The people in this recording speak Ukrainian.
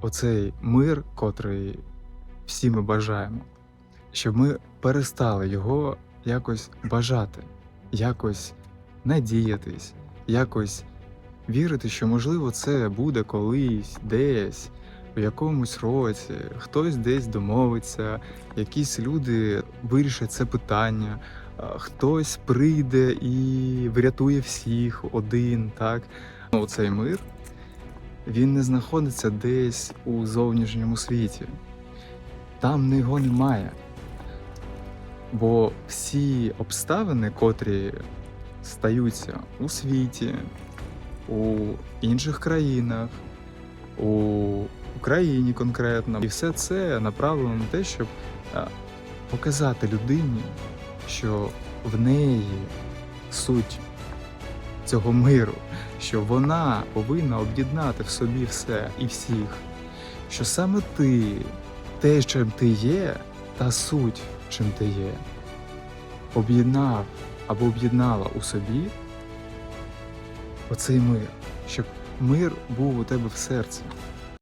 оцей мир, котрий всі ми бажаємо, щоб ми перестали його якось бажати, якось надіятись, якось вірити, що можливо це буде колись, десь, в якомусь році, хтось десь домовиться, якісь люди вирішать це питання, хтось прийде і врятує всіх один, так? Ну, Цей мир він не знаходиться десь у зовнішньому світі. Там його немає. Бо всі обставини, котрі стаються у світі, у інших країнах, у Україні конкретно, і все це направлено на те, щоб показати людині, що в неї суть цього миру, що вона повинна об'єднати в собі все і всіх, що саме ти, те, чим ти є, та суть, чим ти є, об'єднав або об'єднала у собі оцей мир, щоб мир був у тебе в серці,